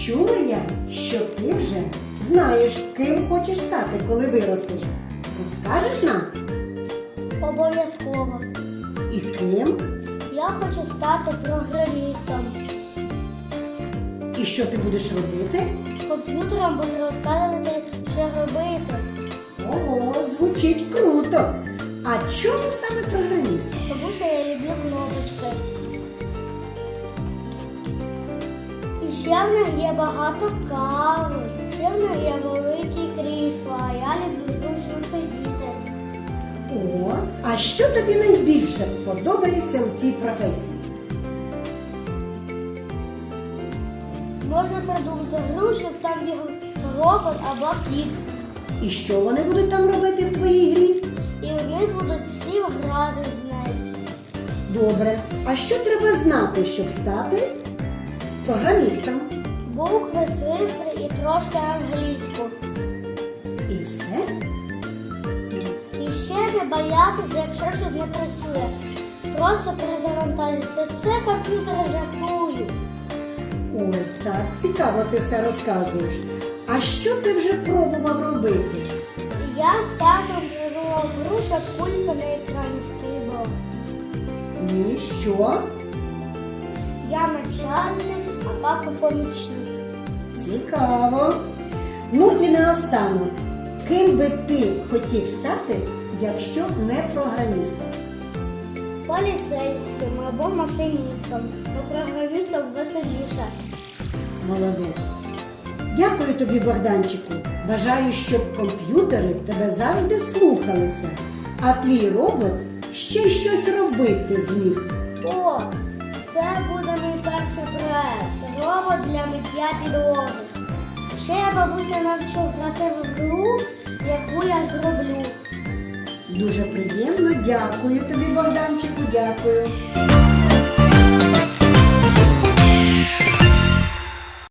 що ти вже знаєш, ким хочеш стати, коли виростеш. Розкажеш нам? Обов'язково. І ким? Я хочу стати програмістом. І що ти будеш робити? Комп'ютером буду розказувати, що робити. Ого, звучить круто. А чому саме програміст? Тому що я люблю кнопочки. Ще в них є багато кави. Ще в них є великі крісла, а я люблю зручно сидіти. О, а що тобі найбільше подобається у цій професії? Можна придумати гру, щоб там бігав робот або кіт. І що вони будуть там робити в твоїй грі? І вони будуть всі грати з нею. Добре. А що треба знати, щоб стати програмістом? Букви, цифри і трошки англійську. І все? І ще не боятися, якщо щось не працює. Просто перезавантажуйся. Це комп'ютери жартують. Ой, так цікаво ти все розказуєш. А що ти вже пробував робити? Я з татом придумав гру, щоб кулька на екрані стрибала. Ні, що? Я начальник, а папа помічник. Цікаво. Ну і наостанок, ким би ти хотів стати, якщо не програмістом? Поліцейським або машиністом. Но програмістом веселіше. Молодець. Дякую тобі, Богданчику. Бажаю, щоб комп'ютери тебе завжди слухалися, а твій робот ще щось робити зміг. О, це буде проект. Для миття підлоги. Ще я бабуся навчу грати в гру, яку я зроблю. Дуже приємно, дякую тобі, Богданчику, дякую.